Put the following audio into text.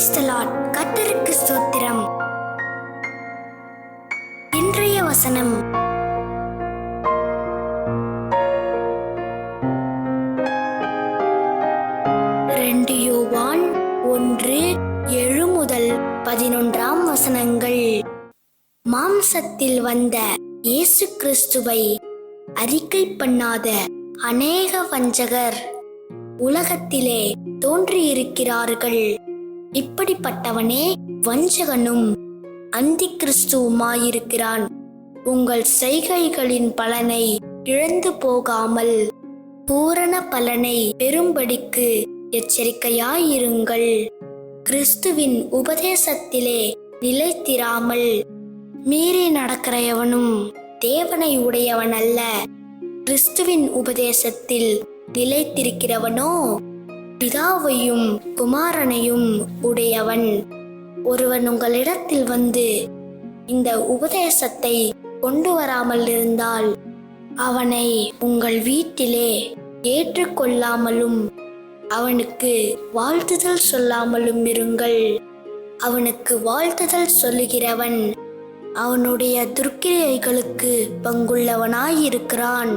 கத்தருக்கு ஸ்தோத்திரம். இன்றைய வசனம். ரெண்டு யோவான் ஒன்று ஏழு முதல் பதினொன்றாம் வசனங்கள். மாம்சத்தில் வந்த இயேசு கிறிஸ்துவை அறிக்கை பண்ணாத அநேக வஞ்சகர் உலகத்திலே தோன்றியிருக்கிறார்கள். இப்படிப்பட்டவனே வஞ்சகனும் அந்தி கிறிஸ்துவுமாயிருக்கிறான் உங்கள் செய்கைகளின் பலனை இழந்து போகாமல் பூரண பலனை பெறும்படிக்கு எச்சரிக்கையாயிருங்கள். கிறிஸ்துவின் உபதேசத்திலே நிலைத்திராமல் மீறி நடக்கிறவனும் தேவனை உடையவன் அல்ல கிறிஸ்துவின் உபதேசத்தில் நிலைத்திருக்கிறவனோ பிதாவையும் குமாரனையும் உடையவன். ஒருவன் உங்களிடத்தில் வந்து இந்த உபதேசத்தை கொண்டு வராமல் இருந்தால் அவனை உங்கள் வீட்டிலே ஏற்றுக்கொள்ளாமலும் அவனுக்கு வாழ்த்துதல் சொல்லாமலும் இருங்கள். அவனுக்கு வாழ்த்துதல் சொல்லுகிறவன் அவனுடைய துர்க்கிரியைகளுக்கு பங்குள்ளவனாயிருக்கிறான்.